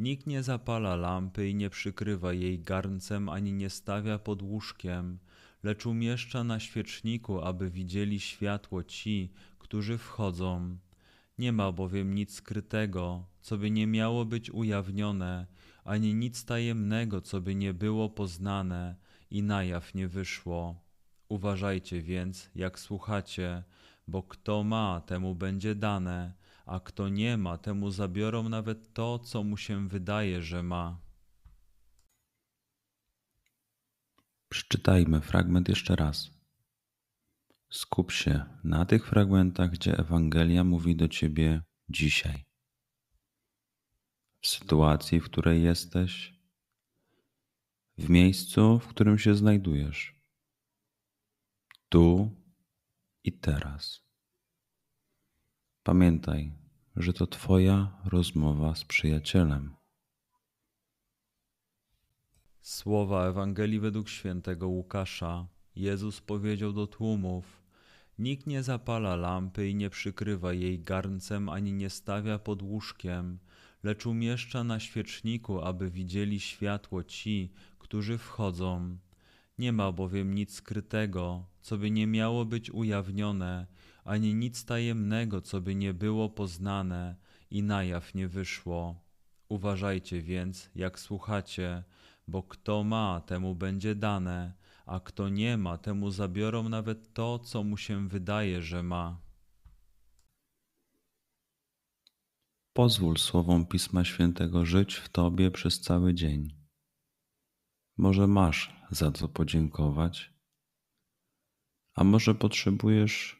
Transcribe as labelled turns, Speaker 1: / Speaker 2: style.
Speaker 1: Nikt nie zapala lampy i nie przykrywa jej garncem ani nie stawia pod łóżkiem, lecz umieszcza na świeczniku, aby widzieli światło ci, którzy wchodzą. Nie ma bowiem nic skrytego, co by nie miało być ujawnione, ani nic tajemnego, co by nie było poznane i na jaw nie wyszło. Uważajcie więc, jak słuchacie, bo kto ma, temu będzie dane a kto nie ma, temu zabiorą nawet to, co mu się wydaje, że ma.
Speaker 2: Przeczytajmy fragment jeszcze raz. Skup się na tych fragmentach, gdzie Ewangelia mówi do ciebie dzisiaj. W sytuacji, w której jesteś, w miejscu, w którym się znajdujesz, tu i teraz. Pamiętaj, że to Twoja rozmowa z przyjacielem.
Speaker 1: Słowa Ewangelii według świętego Łukasza. Jezus powiedział do tłumów: Nikt nie zapala lampy i nie przykrywa jej garncem ani nie stawia pod łóżkiem, lecz umieszcza na świeczniku, aby widzieli światło ci, którzy wchodzą. Nie ma bowiem nic skrytego, co by nie miało być ujawnione, ani nic tajemnego, co by nie było poznane i na jaw nie wyszło. Uważajcie więc, jak słuchacie, bo kto ma, temu będzie dane, a kto nie ma, temu zabiorą nawet to, co mu się wydaje, że ma.
Speaker 2: Pozwól słowom Pisma Świętego żyć w Tobie przez cały dzień. Może masz za co podziękować, a może potrzebujesz